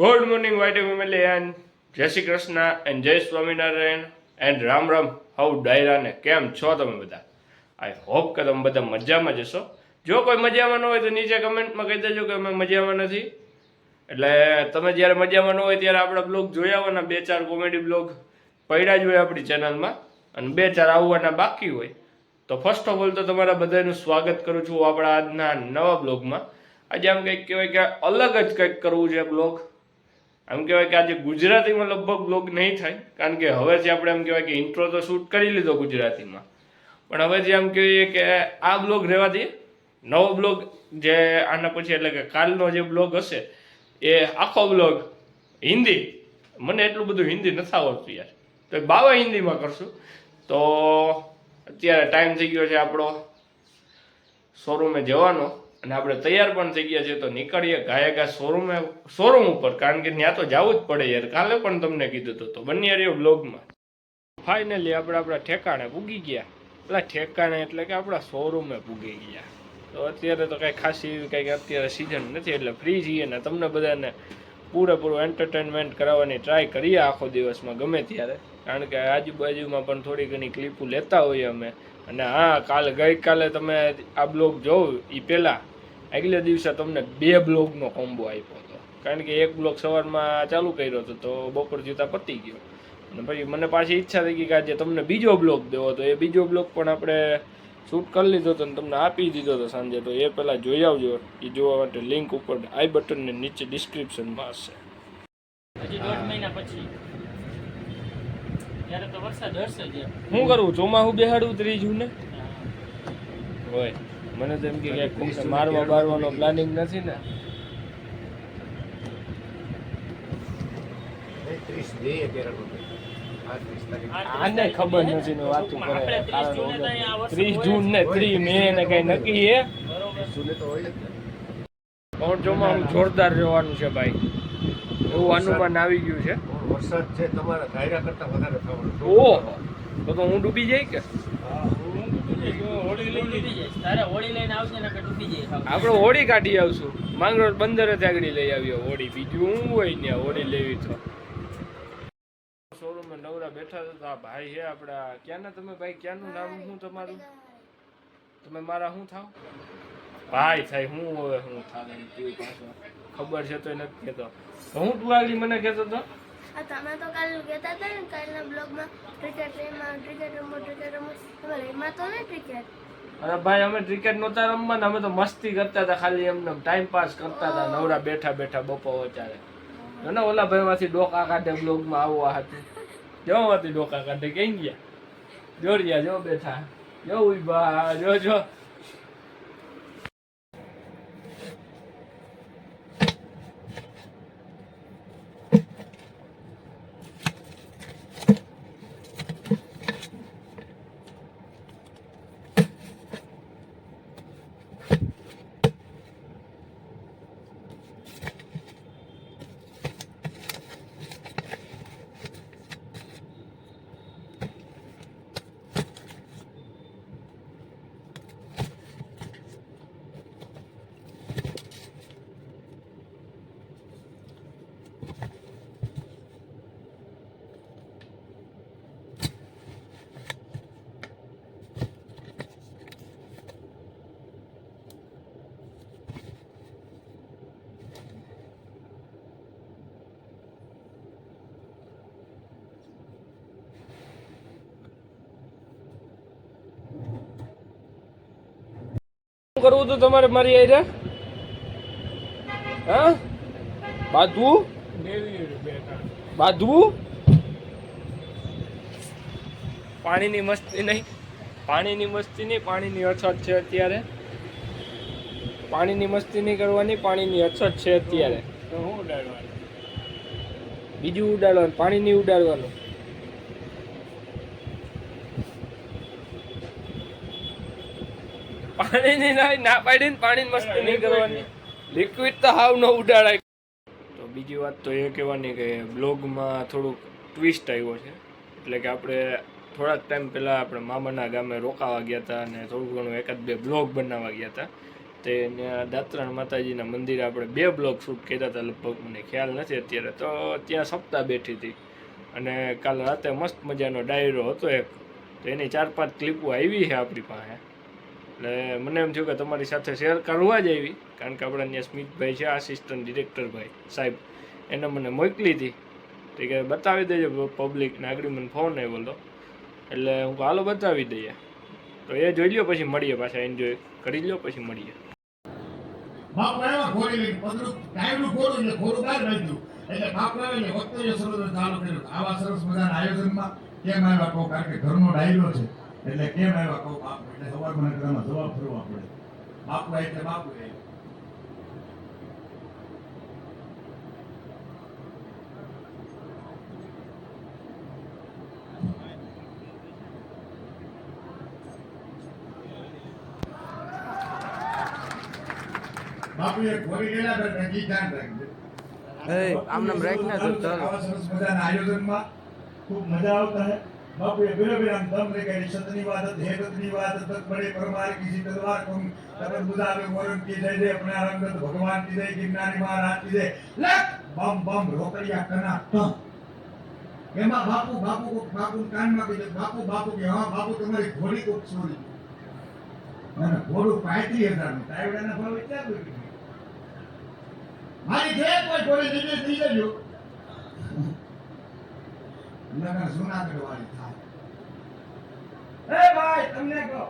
Good morning Y T family and જય Shri Krishna and જય Swaminarayan and Ram Ram. How ડાયરાને કેમ છો તમે બધા? આઈ હોપ કે તમે બધા મજામાં જશો જો કોઈ મજામાં ન હોય તો નીચે કમેન્ટમાં કહી દેજો કે અમે મજામાં નથી. એટલે તમે જ્યારે મજામાં ન હોય ત્યારે આપણા બ્લોગ જોયા આવવાના, બે ચાર કોમેડી બ્લોગ પડ્યા જ હોય આપણી ચેનલમાં, અને બે ચાર આવવાના બાકી હોય. તો ફર્સ્ટ ઓફ ઓલ તો તમારા બધાનું સ્વાગત કરું છું આપણા આજના નવા બ્લોગમાં. આજે આમ કંઈક કહેવાય કે અલગ જ કંઈક કરવું છે બ્લોગ. આમ કહેવાય કે આજે ગુજરાતીમાં લગભગ બ્લોગ નહીં થાય, કારણ કે હવે જે આપણે એમ કહેવાય કે ઇન્ટ્રો તો શૂટ કરી લીધો ગુજરાતીમાં. પણ હવે જે આમ કહીએ કે આ બ્લોગ રહેવા દઈએ. નવો બ્લોગ જે આના પછી એટલે કે કાલનો જે બ્લોગ હશે, એ આખો બ્લોગ હિન્દી. મને એટલું બધું હિન્દી નથી આવડતું યાર. તો બાવા હિન્દીમાં કરશું. તો અત્યારે ટાઈમ થઈ ગયો છે આપણો. શોરૂમે જવાનો. અને આપણે તૈયાર પણ થઈ ગયા છે તો નીકળીએ ગાયે ગા શોરૂમે, શોરૂમ ઉપર. કારણ કે ત્યાં તો જવું જ પડે યાર. કાલે પણ તમને કીધું હતું તો બંને રહ્યો બ્લોગમાં ફાઇનલી આપણે આપણા ઠેકાણે પૂગી ગયા. એટલે ઠેકાણે એટલે કે આપણા શોરૂમે પૂગી ગયા. તો અત્યારે તો કાંઈ ખાસી કાંઈક અત્યારે સિઝન નથી, એટલે ફ્રી છીએ ને તમને બધાને પૂરેપૂરું એન્ટરટેનમેન્ટ કરાવવાની ટ્રાય કરીએ આખો દિવસમાં, ગમે ત્યારે. કારણ કે આજુબાજુમાં પણ થોડી ઘણી ક્લિપો લેતા હોઈએ અમે. અને હા, કાલે, ગઈકાલે તમે આ બ્લોગ જોવ એ પહેલાં આગલે દિવસે તમને બે બ્લોગનો કોમ્બો આપ્યો હતો. કારણ કે એક બ્લોગ સવારમાં ચાલુ કર્યો હતો, તો બપોર જૂતા પતી ગયો. અને પછી મને પાછી ઈચ્છા થઈ ગઈ કે આજે તમને બીજો બ્લોગ દેવો તો એ બીજો બ્લોગ પણ આપણે શૂટ કરી લીધો હતો અને તમને આપી દીધો હતો સાંજે. તો એ પહેલાં જોઈ આવજો. એ જોવા માટે લિંક ઉપર આઈ બટનને નીચે ડિસ્ક્રિપ્શનમાં હશે. હજી દોઢ મહિના પછી ત્યારે તો વરસાદ હશે જ એમ. શું કરું? ચોમાસું બેહાડવું ત્રીજું ને? હોય મને તો એમ કે ક્યાંક મારવા બારવાનો પ્લાનિંગ નથી ને. આને ખબર નથી ને વાતું કરે. આપણે 30 જૂને તો અહીંયા આ વરસાદ ત્રીસ જૂન ને ત્રીસ મે ને કઈ નક્કી હે? બરોબર. જૂને તો હોય જ ને. પણ ચોમાસું જોરદાર રહેવાનું છે ભાઈ. એવું અનુમાન આવી ગયું છે. વરસાદ છે તમારા ધાર્યા કરતા વધારે થવાનો ઓહો. તો તો હું ડૂબી જાય કે? હા, હું. આપણે હોળી કાઢી આવશું. માંગરોળ બંદરે આગળ લઈ આવીએ હોળી. બીજું હું હોય ને હોળી લેવી તો. શોરૂમમાં નવરા બેઠા હતા ભાઈ છે આપણા ક્યાંના તમે ભાઈ? ક્યાંનું નામ? શું તમારું? તમે મારા શું થાવ? ભાઈ થાય હું હવે હું? થાય ખબર છે તો નથી કહેતો હું તું મને કહેતો તો? તમે તો કાલ કહેતા હતા ને કાલના બ્લોગમાં ક્રિકેટ એમાં ક્રિકેટ રમો ક્રિકેટ રમો. તમે એમાં તો ને ક્રિકેટ અરે ભાઈ અમે ક્રિકેટ નહોતા રમવાના અમે તો મસ્તી કરતા હતા ખાલી એમને ટાઈમ પાસ કરતા હતા નવરા બેઠા બેઠા બપો વચારે ને ઓલા ભાઈ માંથી ડોકા કાઢે બ્લોગમાં આવવા હતું જવામાંથી ડોકા કાઢે કઈ ગયા? જો રહ્યા જો બેઠા. જો ઊભા જો જો શું કરવું તો તમારે મારી આરે હા? બાંધવું બાંધવું પાણીની મસ્તી નહીં. પાણીની મસ્તી નહીં પાણીની અછત છે અત્યારે. પાણીની મસ્તી નહીં કરવાની પાણીની અછત છે અત્યારે. બીજું ઉડાડવાનું પાણી નહીં ઉડાડવાનું. પાણીની ના ના પાડીને પાણીની મસ્તી નહીં કરવાની. લિક્વિડ તો હાવ ન ઉડાડાય. તો બીજી વાત તો એ કહેવાની કે બ્લોગમાં થોડુંક ટ્વિસ્ટ આવ્યો છે. એટલે કે આપણે થોડાક ટાઈમ પહેલાં આપણે મામાના ગામે રોકાવા ગયા હતા અને થોડું ઘણું એકાદ બે બ્લોગ બનાવવા ગયા હતા. તે દાત્રાણ માતાજીના મંદિરે આપણે બે બ્લોગ શૂટ કર્યા હતા લગભગ. મને ખ્યાલ નથી અત્યારે. તો ત્યાં સપ્તાહ બેઠી હતી. અને કાલ રાતે મસ્ત મજાનો ડાયરો હતો એક. તો એની ચાર પાંચ ક્લિપો આવી છે આપણી પાસે. એટલે મને એમ થયું કે તમારી સાથે શેર કરવા જ આવી, કારણ કે આપણા ત્યાં સ્મિતભાઈ છે આસિસ્ટન્ટ ડિરેક્ટરભાઈ સાહેબ. એને મને મોકલી હતી. તો કે બતાવી દેજો પબ્લિક આગળ મને ફોન આવ્યો હતો એટલે હું હાલો, બતાવી દઈએ. તો એ જોઈ લ્યો, પછી મળીએ પાછા એન્જોય કરી લ્યો, પછી મળીએ. આયોજનમાં કેમ આવ્યા કહો કારણ કે ઘરનો ડાયરો છે. એટલે કેમ આવ્યા કહું બાપુ? એટલે સવાર મને કદામાં જવાબ ફરવા પડે બાપુ એટલે બાપુ બાપુ એ ઘોડી લેલા બેઠા જી ધ્યાન રાખજો. આમ નામ રાખ ના તો ચાલો. સરસ મજાના આયોજનમાં ખૂબ મજા આવતા है बापू ये बिना बिना दम लेकर सतनी वादत है गतनी वादत तक बड़े परमार किसी तलवार तुम तपन बुझावे वरुण की जय जय अपने रंगत भगवान की जय गिरनारी महाराज की जय लक बम बम रोकड़िया कना तम એમાં બાપુ બાપુ કો બાપુ કાનમાં કીધું બાપુ બાપુ કે હા બાપુ તમારી ઘોડી કોક છોડી અને ઘોડું પાંત્રીસ હજાર નું તાયવડાના ભાવ ક્યાં કોઈ મારી જે કોઈ ઘોડી દીધી થઈ જજો નગર જુનાગઢ વાળી થાય. એ ભાઈ તમને કહો.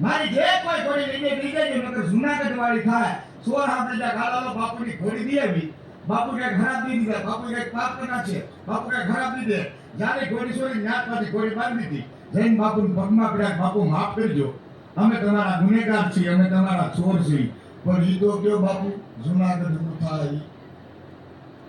મારી જે કોઈ ઘોડી લીધે લીધે જ મગર જુનાગઢ વાળી થાય. સોર આપણે ત્યાં ગાલાલો બાપુની ઘોડી દે આવી બાપુ કે ખરાબ દી દીધા. બાપુ કે પાપ કરના છે. બાપુ કે ખરાબ દે જ્યારે ઘોડી છોડી ન્યાતમાંથી ઘોડી બાંધી દીધી જૈન બાપુ પગમાં પડ્યા બાપુ માફ કરજો. અમે તમારા ગુનેગાર છીએ અમે તમારા ચોર છીએ. પણ એ તો કયો બાપુ? જુનાગઢનું થાય.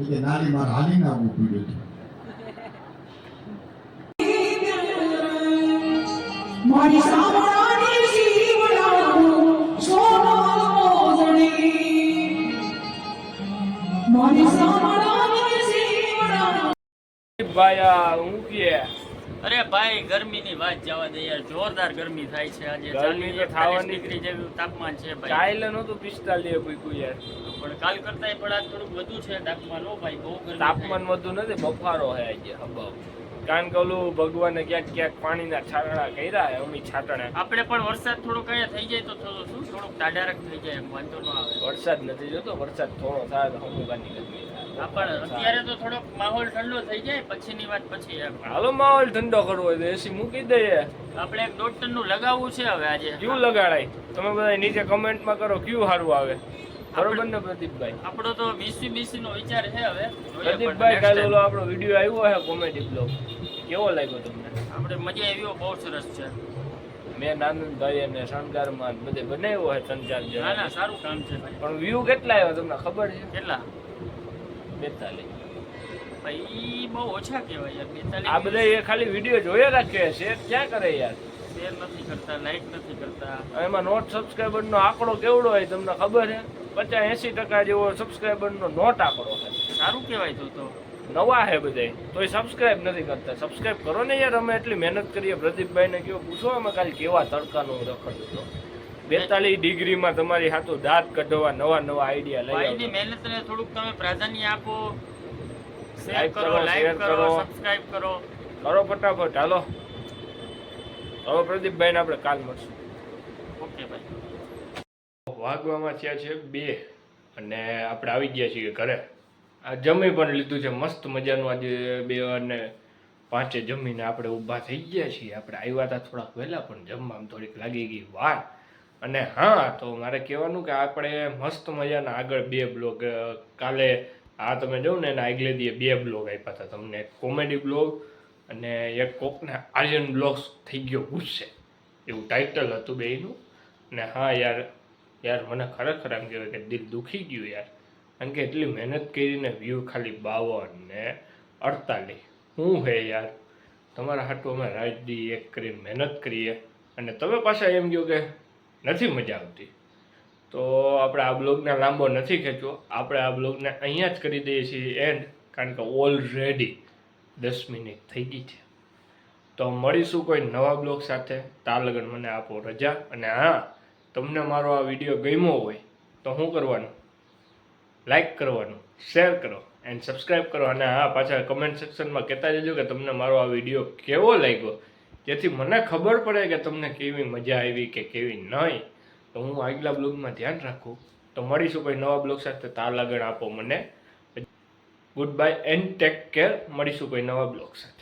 એટલે નારી માર હાલી ના આવવું પડ્યું અરે ભાઈ ગરમીની વાત જવા દે યાર. જોરદાર ગરમી થાય છે આજે. ગરમી તો 40 થવાની. ડિગ્રી જેવું તાપમાન છે ભાઈ. કાલે નહોતું પિસ્તાલીસ પૂછ્યું યાર. પણ કાલ કરતા પણ આજ થોડુંક વધુ છે તાપમાન. ઓ ભાઈ બહુ ગરમી તાપમાન વધુ નથી બફારો હે આજે હબાવ કારણ કે ઓલું ભગવાને ક્યાંક ક્યાંક પાણીના છાટણા કર્યા છે અમી છાટણા. આપણે પણ વરસાદ થોડોક અહીંયા થઈ જાય તો થોડું શું? થોડુંક દાડારક થઈ જાય વાંધો ન આવે. વરસાદ નથી જોતો વરસાદ થોડો થાય તો હમુકાની ગરમી પણ અત્યારે તો થોડોક માહોલ ઠંડો થઈ જાય પછીની વાત પછી એમ. હાલો માહોલ ઠંડો કરવો હોય તો એસી મૂકી દઈએ. આપણે એક દોઢ ટનનું લગાવવું છે હવે આજે. ક્યુ લગાડાય? તમે બધા નીચે કમેન્ટમાં કરો ક્યુ સારું આવે? બરોબર ને પ્રદીપભાઈ? આપણો તો બીસી બીસી નો વિચાર છે હવે. પ્રદીપભાઈ કાલે ઓલો આપણો વીડિયો આવ્યો છે કોમેડી બ્લોગ કેવો લાગ્યો તમને? આપણે મજા આવી બહુ સરસ છે. મેં આનંદભાઈ અને શણગારમાં બધે બનાવ્યો છે ત્રણ ચાર ના ના સારું કામ છે પણ વ્યૂ કેટલા આવ્યા તમને ખબર છે? કેટલા? બેતાલીસ. ભાઈ બહુ ઓછા કહેવાય યાર બેતાલીસ આ બધા એ ખાલી વીડિયો જોયા રાખે શેર ક્યાં કરે યાર? શેર નથી કરતા લાઈક નથી કરતા. એમાં નોટ સબસ્ક્રાઈબર નો આંકડો કેવડો હોય તમને ખબર છે? પચાસ એસી ટકા જેવો સબસ્ક્રાઈબરનો નોટ આંકડો છે. સારું કહેવાય તો તો. નવા હે બધે. તોય સબસ્ક્રાઇબ નથી કરતા. સબસ્ક્રાઇબ કરો ને યાર અમે એટલી મહેનત કરીએ. પ્રદીપભાઈને કયો પૂછો અમે કાલે કેવા તડકાનો રખડ્યું હતો. બેતાલીસ ડિગ્રીમાં તમારી હાથું દાંત કઢવા નવા નવા આઈડિયા લઈ ભાઈની મહેનતને થોડુંક તમે પ્રાધાન્ય આપો. શેર કરો લાઈક કરો કરો. સબસ્ક્રાઇબ કરો. કરો ફટાફટ હાલો. હવે પ્રદીપભાઈને આપણે કાલ મળશું. ઓકે ભાઈ. વાગવામાં થયા છે બે અને આપણે આવી ગયા છીએ ઘરે. આ જમી પણ લીધું છે, મસ્ત મજાનું આજે બે અને પાંચે જમીને આપણે ઊભા થઈ ગયા છીએ. આપણે આવ્યા હતા થોડાક વહેલા, પણ જમવામાં થોડીક લાગી ગઈ વાર. અને હા, તો મારે કહેવાનું કે આપણે મસ્ત મજાના આગળ બે બ્લોગ કાલે આ તમે જો ને એના આગલે દીએ બે બ્લોગ આપ્યા હતા. તમને એક કોમેડી બ્લોગ અને એક કોકને આર્યન બ્લોગ્સ થઈ ગયો ગુસ્સે. એવું ટાઇટલ હતું બેયનું. ને હા યાર યાર, મને ખરેખર એમ કહેવાય કે દિલ દુખી ગયું યાર. કારણ કે એટલી મહેનત કરીને વ્યૂ ખાલી બાવન ને અડતાલીસ. શું હે યાર? તમારા હાટું અમે રાત દી એક કરી મહેનત કરીએ અને તમે પાછા એમ કહો કે નથી મજા આવતી. તો આપણે આ બ્લોગને લાંબો નથી ખેંચવો. આપણે આ બ્લોગને અહીંયા જ કરી દઈએ છીએ એન્ડ, કારણ કે ઓલરેડી દસ મિનિટ થઈ ગઈ છે. તો મળીશું કોઈ નવા બ્લોગ સાથે. તાર લગન મને આપો રજા. અને હા તમને મારો આ વીડિયો ગમ્યો હોય તો શું કરવાનું? લાઈક કરવાનું શેર કરો એન્ડ સબસ્ક્રાઈબ કરો અને હા, પાછા કમેન્ટ સેક્શનમાં કહેતા જજો કે તમને મારો આ વીડિયો કેવો લાગ્યો? જેથી મને ખબર પડે કે તમને કેવી મજા આવી કે કેવી નહીં. તો હું આગલા બ્લોગમાં ધ્યાન રાખું. તો મળીશું કોઈ નવા બ્લોગ સાથે. તાર લાગણ આપો મને. Good bye and take care મળીશું કોઈ નવા બ્લોગ સાથે.